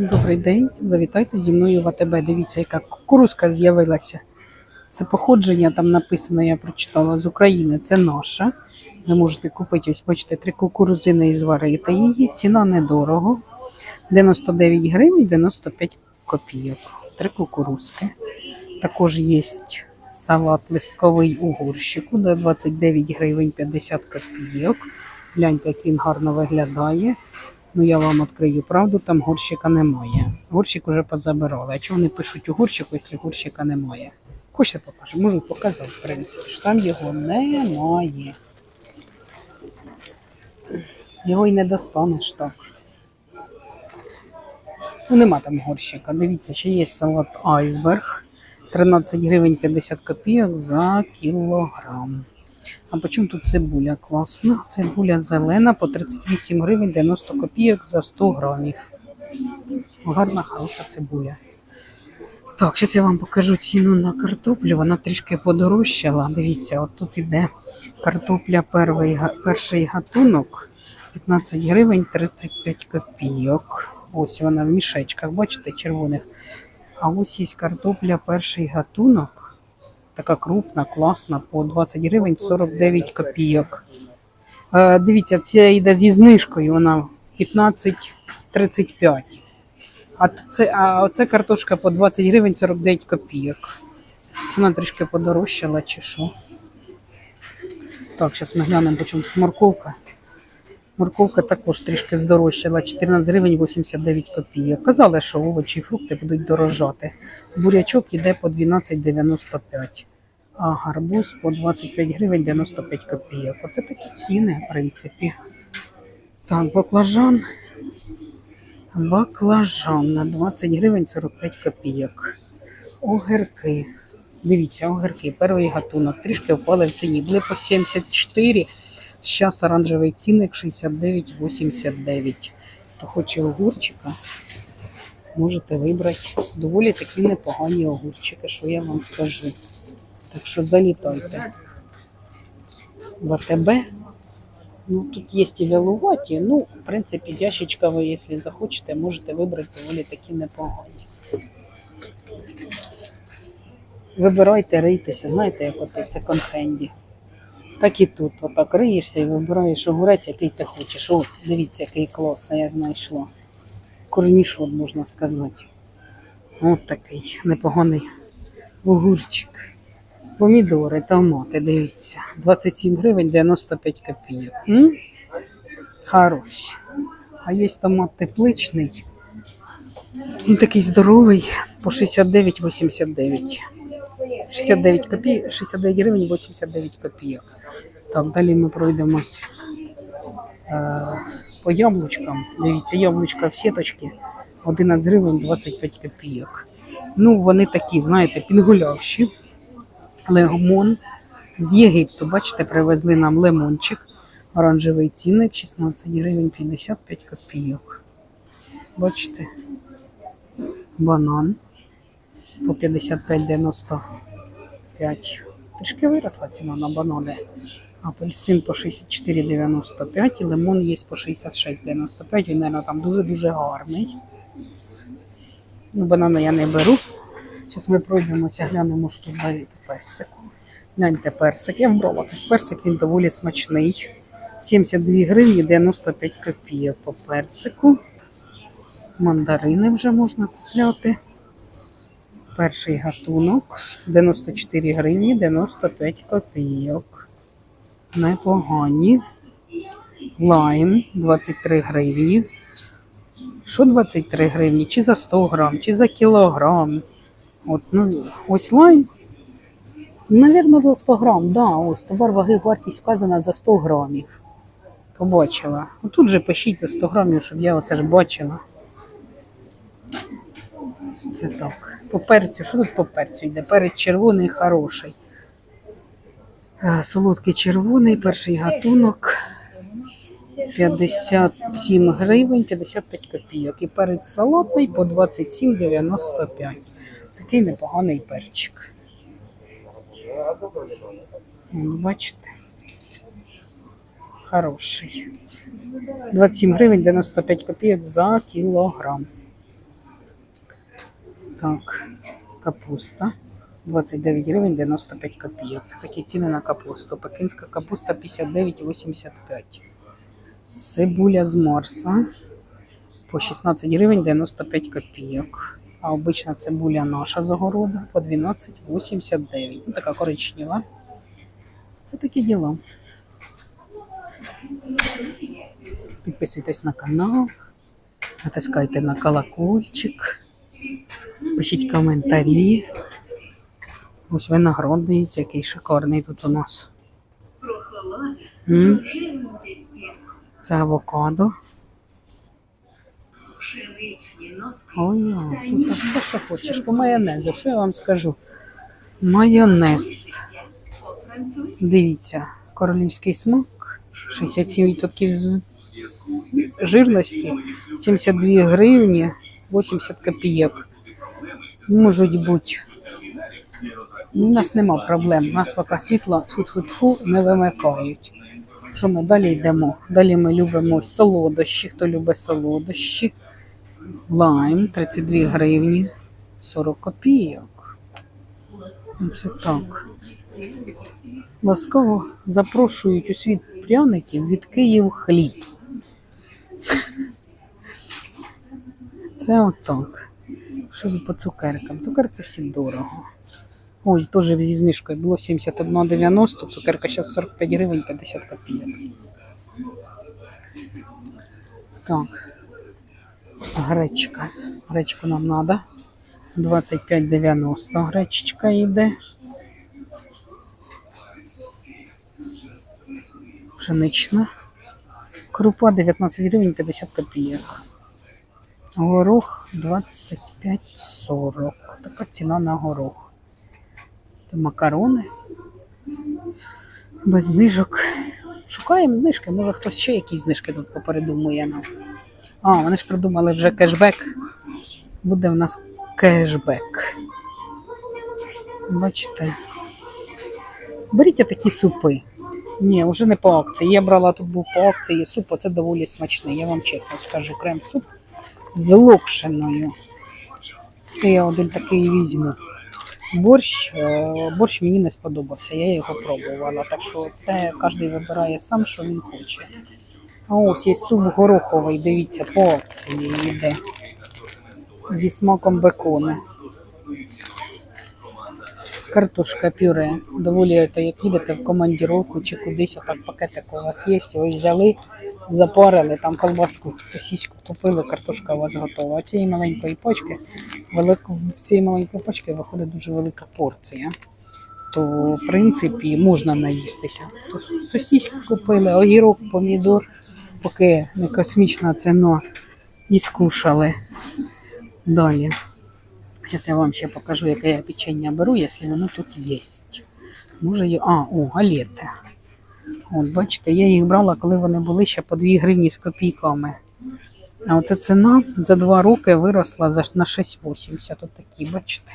Добрий день, завітайте зі мною в АТБ. Дивіться, яка кукурузка з'явилася. Це походження, там написано, я прочитала з України. Це наша. Ви можете купити, ось бачите, три кукурузини і зварити її. Ціна недорого. 99 гривень 95 копійок. Три кукурузки. Також є салат листковий у горщику до 29 гривень 50 копійок. Гляньте, як він гарно виглядає. Ну, я вам відкрию правду, там горщика немає. Горщик уже позабирали. А чого вони пишуть у горщику, якщо горщика немає? Хочете покажу? Можу показати, в принципі, що там його немає. Його й не достанеш так. Ну, нема там горщика. Дивіться, ще є салат айсберг. 13 гривень 50 копійок за кілограм. А по тут цибуля? Класна. Цибуля зелена по 38 гривень 90 копійок за 100 грамів. Гарна, хороша цибуля. Так, зараз я вам покажу ціну на картоплю. Вона трішки подорожчала. Дивіться, от тут іде картопля перший, перший гатунок 15 гривень 35 копійок. Ось вона в мішечках, бачите, червоних. А ось є картопля перший гатунок. Така крупна, класна, по 20 гривень 49 копійок. Е, дивіться, це йде зі знижкою, вона 15,35. А це, а оце картошка по 20 гривень 49 копійок. Вона трішки подорожчала, чи що. Так, зараз ми глянемо, по чому морковка. Морковка також трішки здорожчала, 14 гривень 89 копійок. Казали, що овочі і фрукти будуть дорожати. Бурячок іде по 12,95, а гарбуз по 25 гривень 95 копійок. Оце такі ціни, в принципі. Так, баклажан. Баклажан на 20 гривень 45 копійок. Огірки. Дивіться, огірки, перший гатунок. Трішки впали в ціні. Були по 74. Зараз оранжевий цінник 69,89. Хто хоче огурчика, можете вибрати доволі такі непогані огурчики, що я вам скажу. Так що залітайте в АТБ. Ну, тут є і вялуваті. Ну, в принципі, ящичка ви, якщо захочете, можете вибрати доволі такі непогані. Вибирайте, рийтеся, знаєте, як от в секонд-хенді. Так і тут. Отак риєшся і вибираєш огурець, який ти хочеш. О, дивіться, який класний я знайшла. Корнішот, можна сказати. От такий непоганий огурчик. Помідори, томати, дивіться. 27 гривень 95 копійок. М? Хороші. А є томат тепличний. Він такий здоровий по 69,89. 69 копійок, 69 гривень 89 копійок. Так, далі ми пройдемось е, по яблучкам. Дивіться, яблучка в сіточці 11 гривень 25 копійок. Ну, вони такі, знаєте, підгулявші. Лемон з Єгипту, бачите, привезли нам лимончик. Оранжевий цінник 16 гривень 55 копійок. Бачите? Банан по 55,95. Трішки виросла ціна на банани. Апельсин по 64,95 і лимон є по 66,95. Він, мабуть, там дуже-дуже гарний. Ну, банани я не беру. Зараз ми пройдемося, глянемо, що тут далі по персику. Гляньте персик. Я брала тут персик, він доволі смачний. 72 гривні 95 копійок по персику. Мандарини вже можна купляти. Перший гатунок 94 гривні 95 копійок. Непогані. Лайм 23 гривні. Що 23 гривні? Чи за 100 грам, чи за кілограм. От, ну, ось лайм. Навірно, до 100 грам. Да, ось товар ваги вартість вказана за 100 грамів. Побачила. Отут же пишіть за 100 грамів, щоб я оце ж бачила. Це так. По перцю, що тут по перцю йде? Перець червоний хороший. Солодкий червоний, перший гатунок. 57 гривень 55 копійок. І перець салатний по 27,95. Такий непоганий перчик. Бачите? Хороший. 27 гривень 95 копійок за кілограм. Так, капуста. 29 гривень 95 копійок. Такі ціни на капусту. Пекинська капуста 59,85. Цибуля з Марса по 16 гривень 95 копійок. А обична цибуля наша з огороду по 12,89. Ну, така коричнева. Це такі діла. Підписуйтесь на канал, натискайте на колокольчик, пишіть коментарі. Ось виноград, дивіться, який шикарний тут у нас. М? Це авокадо. Ой, тут все, що хочеш. По майонезу, що я вам скажу? Майонез. Дивіться, королівський смак. 67% з- жирності, 72 гривні, 80 копійок. Можуть бути. У нас нема проблем. У нас поки світло фу-фу-фу не вимикають. Що ми далі йдемо? Далі ми любимо солодощі. Хто любить солодощі? Лайм 32 гривні 40 копійок. Ну, Це так. Ласкаво запрошують у світ пряників від Київ хліб. Це отак. Що по цукеркам? Цукерки всі дорого. Ось теж зі знижкою було 71,90, цукерка зараз 45 гривень 50 копійок. Так. Гречка. Гречку нам треба. 25,90 гречечка йде. Пшенична. Крупа 19 гривень 50 копійок. Горох 25,40. Така ціна на горох. Це макарони. Без знижок. Шукаємо знижки, може хтось ще якісь знижки тут попередумує нам. А, вони ж придумали вже кешбек. Буде в нас кешбек. Бачите. Беріть такі супи. Ні, вже не по акції. Я брала тут був по акції суп, оце доволі смачний. Я вам чесно скажу, крем-суп з локшиною. Це я один такий візьму. Борщ, е, борщ мені не сподобався, я його пробувала. Так що це кожен вибирає сам, що він хоче. А ось є суп гороховий, дивіться, по акції йде. Зі смаком бекону. Картошка пюре. Доволі це як їдете в командіровку чи кудись, отак пакетик у вас є. Ось взяли, запарили, там колбаску, сосиску купили, картошка у вас готова. А цієї маленької почки, велик... в цієї маленької почки виходить дуже велика порція. То, в принципі, можна наїстися. То купили, огірок, помідор, поки не космічна ціна, і скушали. Далі. Зараз я вам ще покажу, яке я печення беру, якщо воно тут є. Може, є... А, о, галети. От, бачите, я їх брала, коли вони були ще по 2 гривні з копійками. А оце ціна за 2 роки виросла на 6,80. От такі, бачите.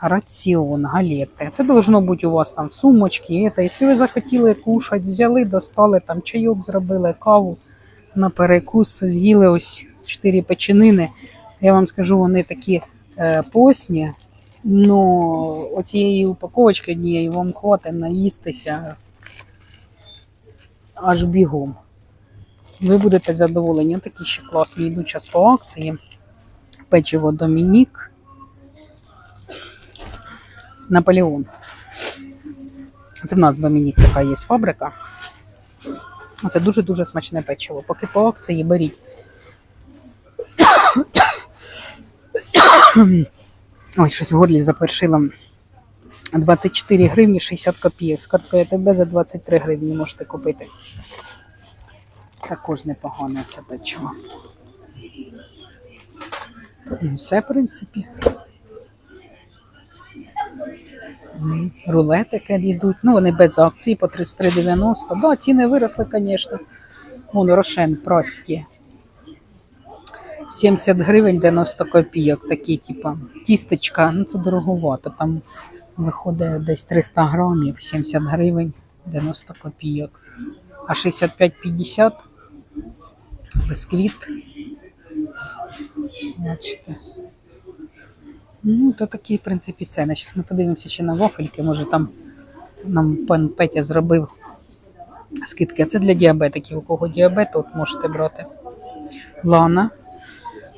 Раціон, галети. Це должно бути у вас там сумочці. Это, якщо ви захотіли кушати, взяли, достали, там чайок зробили, каву на перекус, з'їли ось 4 печенини. Я вам скажу, вони такі постні, но оцієї упаковочки однієї вам хватить наїстися аж бігом. Ви будете задоволені. Такі ще класні йдуть час по акції. Печиво Домінік. Наполеон. Це в нас Домінік така є фабрика. Це дуже-дуже смачне печиво. Поки по акції беріть. Ой, щось в горлі запершила. 24 гривні 60 копійок. З карткою АТБ за 23 гривні можете купити. Також непогано це печиво. Ну, Все, в принципі. Рулетики йдуть. Ну, вони без акції по 33,90. Да, ціни виросли, звісно. Вон рошен праські. 70 гривень 90 копійок. Такі, типа, тістечка. Ну, це дороговато. Там виходить десь 300 грамів, 70 гривень 90 копійок. А 65-50 бисквіт. Бачите. Ну, то такі, в принципі, ціни. Зараз ми подивимося ще на вафельки. Може там нам пан Петя зробив скидки. А це для діабетиків. У кого діабет, от можете брати. Лана.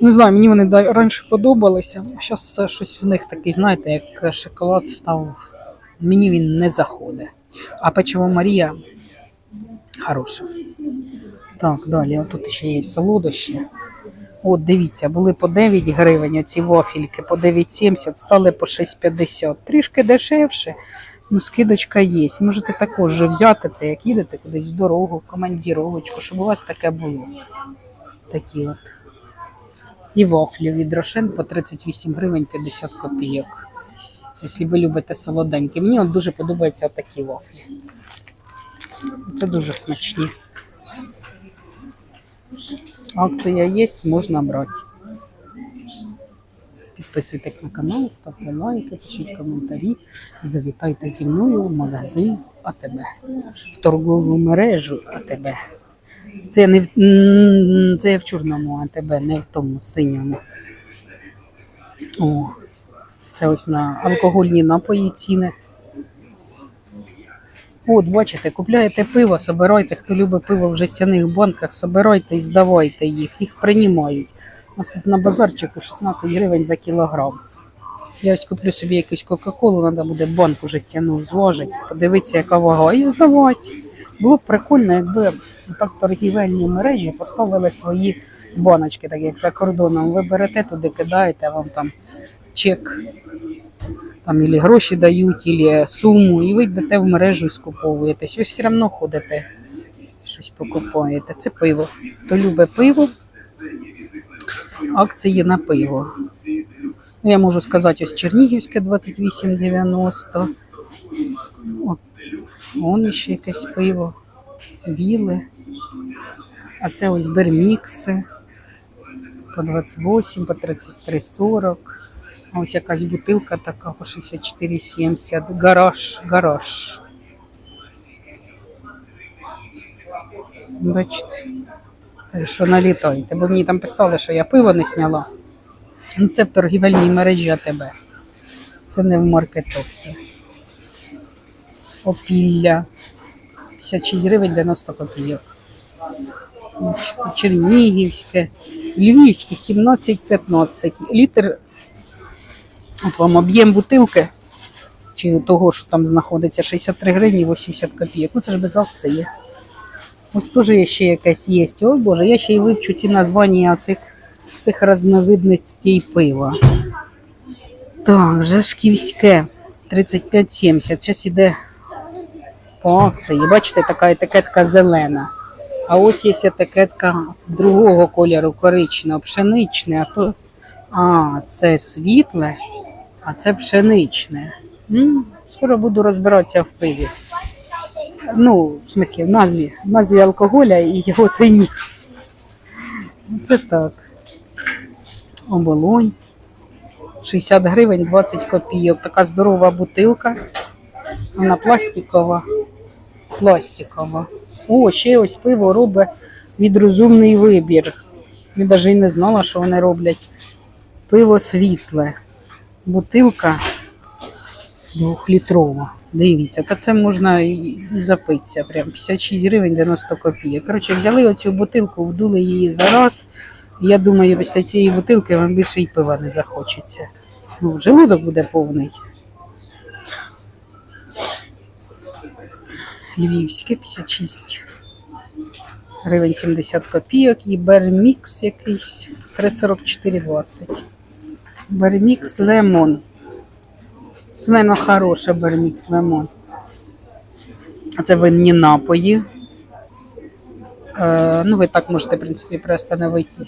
Не знаю, мені вони раніше подобалися. Зараз щось в них такий, знаєте, як шоколад став. Мені він не заходить. А печиво Марія хороше. Так, далі. Отут ще є солодощі. От, дивіться, були по 9 гривень оці вафельки, по 9,70, стали по 6,50. Трішки дешевше, ну скидочка є. Можете також взяти це, як їдете кудись в дорогу, в командіровочку, щоб у вас таке було. Такі от. І вафлі від Рошен по 38 гривень 50 копійок. Якщо ви любите солоденькі. Мені от дуже подобаються такі вафлі. Це дуже смачні. Акція є, можна брати. Підписуйтесь на канал, ставте лайки, пишіть коментарі, завітайте зі мною в магазин АТБ, в торгову мережу АТБ. Це не в, це в чорному АТБ, не в тому синьому. О, це ось на алкогольні напої ціни. От, бачите, купляєте пиво, собирайте, хто любить пиво в жестяних банках, собирайте і здавайте їх, їх приймають. У нас тут на базарчику 16 гривень за кілограм. Я ось куплю собі якусь Кока-Колу, треба буде банку жестяну зважити, подивитися, яка вага, і здавати. Було б прикольно, якби так торгівельні мережі поставили свої баночки, так як за кордоном. Ви берете туди, кидаєте, вам там чек там ілі гроші дають, ілі суму, і ви йдете в мережу і скуповуєтесь. Ви все одно ходите, щось покупаєте. Це пиво. Хто любить пиво, акції на пиво. Ну, Я можу сказати, ось Чернігівське 28,90. Вон ще якесь пиво. Біле. А це ось бермікси по 28, по 33,40. А Ось якась бутилка така по 64,70. Гараж, гараж. Бачите, що налітайте, бо мені там писали, що я пиво не сняла. Ну, це в торгівельній мережі АТБ. Це не в маркетовці. Опілля. 56 гривень 90 копійок. Чернігівське, Львівське 17,15. Літр От вам об'єм бутилки, чи того, що там знаходиться, 63 гривні 80 копійок. Ну це ж без акції. Ось теж є ще якесь є. О Боже, я ще й вивчу ці названня цих, цих різновидностей пива. Так, Жашківське 35,70. Зараз іде по акції. Бачите, така етикетка зелена. А ось є етикетка другого кольору, коричневого, пшеничне, а то а, це світле, а це пшеничне. М, Скоро буду розбиратися в пиві. Ну, в смислі, в назві, в назві алкоголя і його ціні. Це так. Оболонь. 60 гривень 20 копійок. Така здорова бутилка. Вона пластикова. Пластикова. О, ще ось пиво робить від розумний вибір. Я навіть і не знала, що вони роблять. Пиво світле. Бутилка двохлітрова. Дивіться, та це можна і запитися. Прям 56 гривень 90 копійок. Коротше, взяли оцю бутилку, вдули її за раз. Я думаю, після цієї бутилки вам більше і пива не захочеться. Ну, желудок буде повний. Львівське 56 гривень 70 копійок і бермікс якийсь 344,20. Бермікс лемон. Це, мабуть, хороше бермікс лемон. Це винні напої. Е, ну, ви так можете, в принципі, приостановити.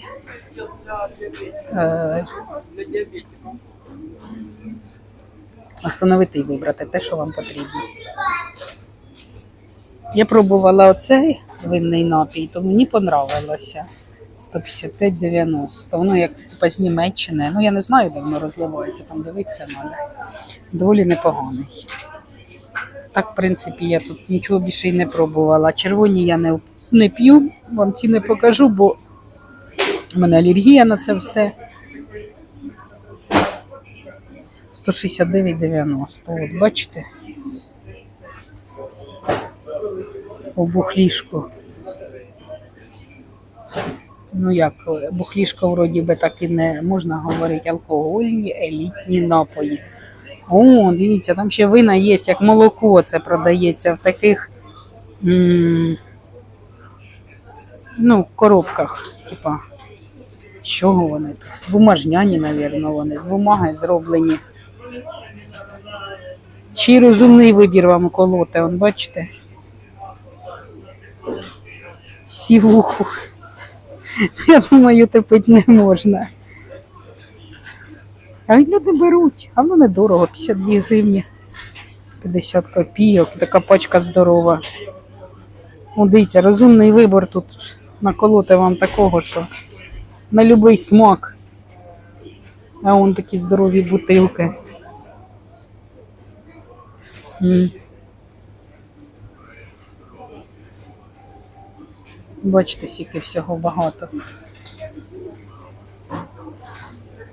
Е, остановити і вибрати те, що вам потрібно. Я пробувала оцей винний напій, то мені понравилося. 155,90. Воно як типа з Німеччини. Ну я не знаю, де воно розливається, там дивитися треба. Доволі непоганий. Так, в принципі, я тут нічого більше й не пробувала. Червоні я не, не п'ю, вам ці не покажу, бо в мене алергія на це все. 169,90. От бачите? У бухлішку. Ну як, бухлішка вроді би так і не можна говорити алкогольні елітні напої. О, дивіться, там ще вина є, як молоко це продається в таких ну, коробках, типа. З чого вони тут? Бумажняні, напевно, вони з бумаги зроблені. Чий розумний вибір вам колоти, он бачите? Сівуху. Я думаю, тепить не можна. А люди беруть, а воно недорого, 52 гривні, 50 копійок, така пачка здорова. О, дивіться, розумний вибор тут наколоти вам такого, що на будь-який смак. А вон такі здорові бутилки. М. Бачите, скільки всього багато.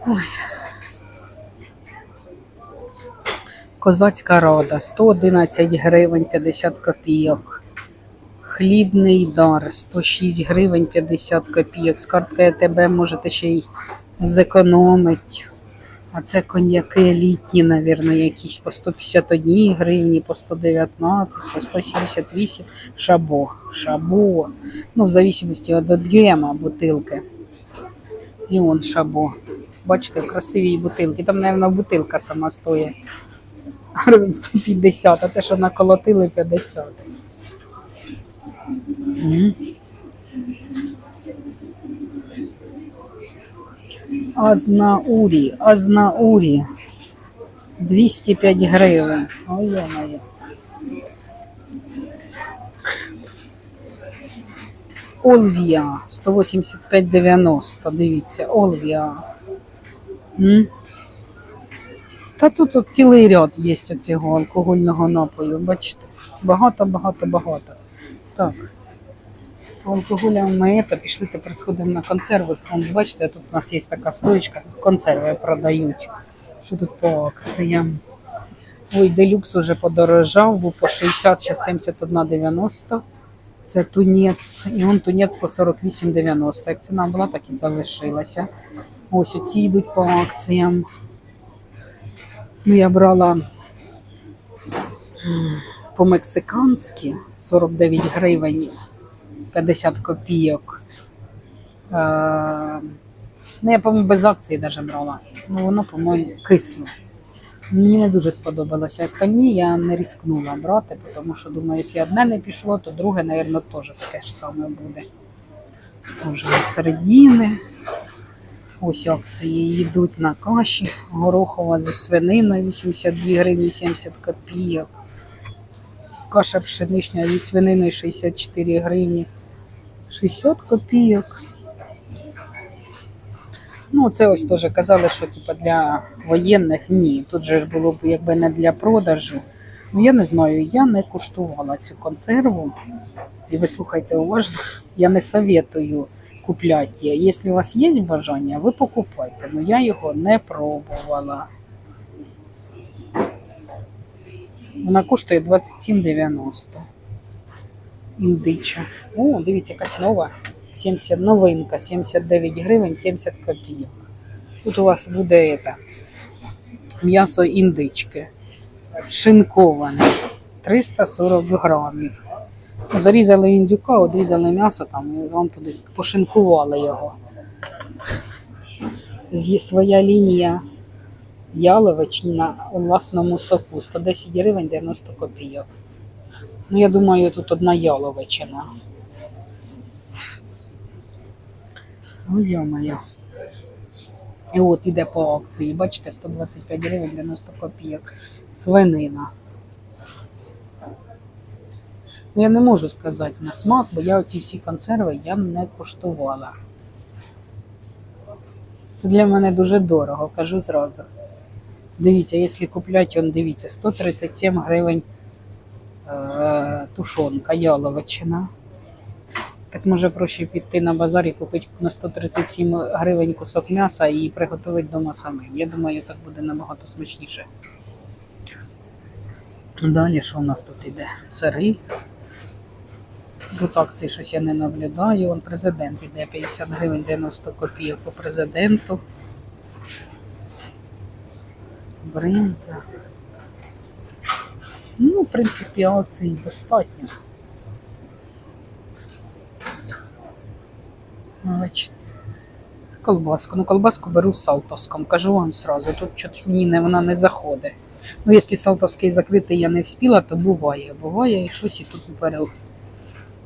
Ой. Козацька рада 111 гривень 50 копійок. Хлібний дар 106 гривень 50 копійок. З картки АТБ можете ще й зекономити. А це коньяки літні, мабуть, якісь по 151 гривні, по 119, по 178. Шабо. Шабо. Ну, в зависимості від об'єму бутилки. І он шабо. Бачите, красиві бутилки. Там, мабуть, бутилка сама стоїть. Гривень 150, а те, що наколотили 50. Азнаурі, Азнаурі. 205 гривень. Ой, моє. Олвія 185,90. Дивіться, Олвія. Та тут от цілий ряд є цього алкогольного напою. Бачите? Багато, багато, багато. Так. Алкоголя ми то пішли тепер сходимо на консерви. Вон, бачите, тут у нас є така стоечка, консерви продають. Що тут по акціям? Ой, делюкс уже подорожав, був по 60, зараз 71,90. Це тунець. І он тунець по 48,90. Як ціна була, так і залишилася. Ось оці йдуть по акціям. Ну, я брала по-мексиканськи 49 гривень 50 копійок. Е, ну, я, по-моєму, без акції навіть брала. Ну, воно, по-моєму, кисло. Мені не дуже сподобалося. Остальні я не ризикнула брати, тому що думаю, якщо одне не пішло, то друге, мабуть, теж таке ж саме буде. Тоже середини. Ось акції йдуть на каші. Горохова зі свининою 82 гривні 70 копійок. Каша пшенична зі свининою 64 гривні 60 копійок. Ну, це ось теж казали, що типу, для воєнних ні. Тут же ж було б якби не для продажу. Ну, я не знаю, я не куштувала цю консерву. І ви слухайте уважно, я не советую купляти. Якщо у вас є бажання, ви покупайте. Ну я його не пробувала. Вона коштує 27,90. Індича. О, дивіться, якась нова. 70, новинка, 79 гривень, 70 копійок. Тут у вас буде м'ясо індички. Шинковане. 340 грамів. Ну, Зарізали індюка, одрізали м'ясо там і вам туди пошинкували його. Є своя лінія яловичина у власному соку 110 гривень 90 копійок. Ну, я думаю, тут одна яловичина. Ой, йо-моє. І от іде по акції, бачите, 125 гривень 90 копійок. Свинина. Ну, Я не можу сказати на смак, бо я оці всі консерви я не коштувала. Це для мене дуже дорого, кажу зразу. Дивіться, якщо купляти, он дивіться, 137 гривень тушонка яловичина. Так може проще піти на базар і купити на 137 гривень кусок м'яса і приготувати вдома самим. Я думаю, так буде набагато смачніше. Далі що у нас тут іде? Сири. Тут акції щось я не наблюдаю. Вон президент іде 50 гривень 90 копійок по президенту. Бринза. Ну, в принципі, акцій достатньо. Ну, Бачите. Колбаску. Ну, колбаску беру з салтовском. Кажу вам сразу. Тут щось мені не, вона не заходить. Ну, якщо салтовський закритий я не вспіла, то буває. Буває і щось і тут беру.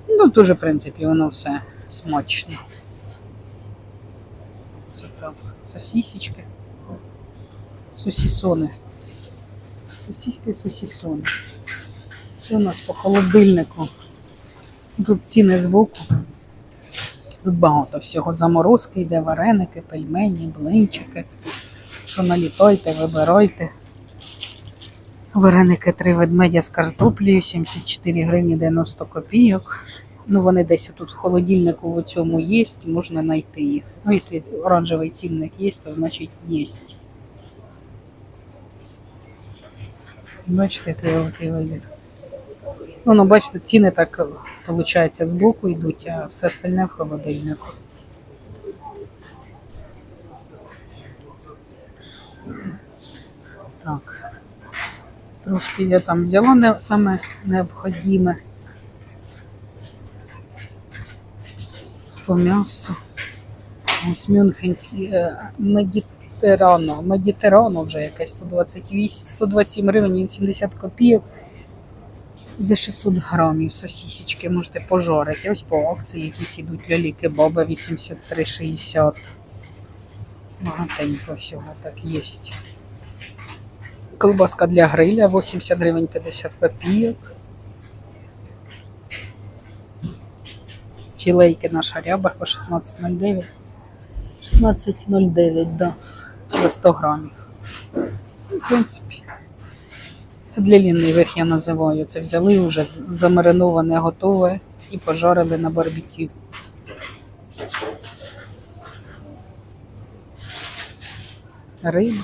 Ну, дуже, в принципі, воно все смачне. Це так. Сосісечки. Сосісони. Сосіски, сосісони. Це у нас по холодильнику. Тут ціни збоку. Тут багато всього. Заморозки йде, вареники, пельмені, блинчики. Що налітайте, вибирайте. Вареники три ведмедя з картоплею, 74 гривні 90 копійок. Ну, вони десь тут в холодильнику в цьому є, можна знайти їх. Ну, якщо оранжевий цінник є, то значить є. Бачите, який вибір. Ну, ну, бачите, ціни так, виходить, збоку йдуть, а все остальне в холодильнику. Так. Трошки я там взяла не, саме необхідне. По м'ясу. Ось Мюнхенський е, Медітерано. Медітерано вже якесь 128, 127 гривень і 70 копійок за 600 грамів сосісечки можете пожарити. Ось по акції якісь ідуть лялі кебаби 83,60. Багатенько всього так є. Колбаска для гриля 80 гривень 50 копійок. Філейки наша ряба по 16,09. 16,09, да. До 100 грамів. В принципі. Це для лінивих я називаю. Це взяли вже замариноване, готове і пожарили на барбекю. Риба.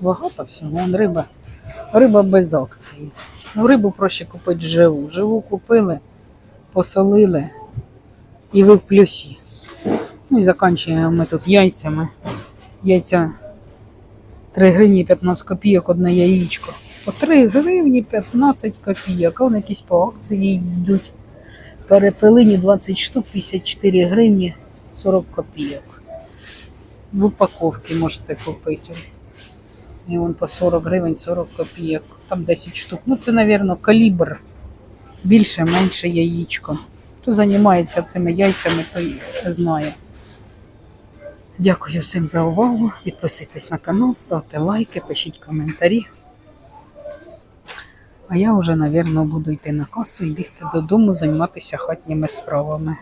Багато всього. Вон риба. Риба без акції. Ну, рибу проще купити живу. Живу купили, посолили і ви в плюсі. Ну і закінчуємо ми тут яйцями. Яйця 3 гривні 15 копійок одне яєчко. По 3 гривні 15 копійок. А вони якісь по акції йдуть. Перепелині 20 штук, 54 гривні 40 копійок. В упаковці можете купити. І вон по 40 гривень 40 копійок. Там 10 штук. Ну це, мабуть, калібр. Більше, менше яєчко. Хто займається цими яйцями, той знає. Дякую всім за увагу. Підписуйтесь на канал, ставте лайки, пишіть коментарі. А я вже, мабуть, буду йти на касу і бігти додому, займатися хатніми справами.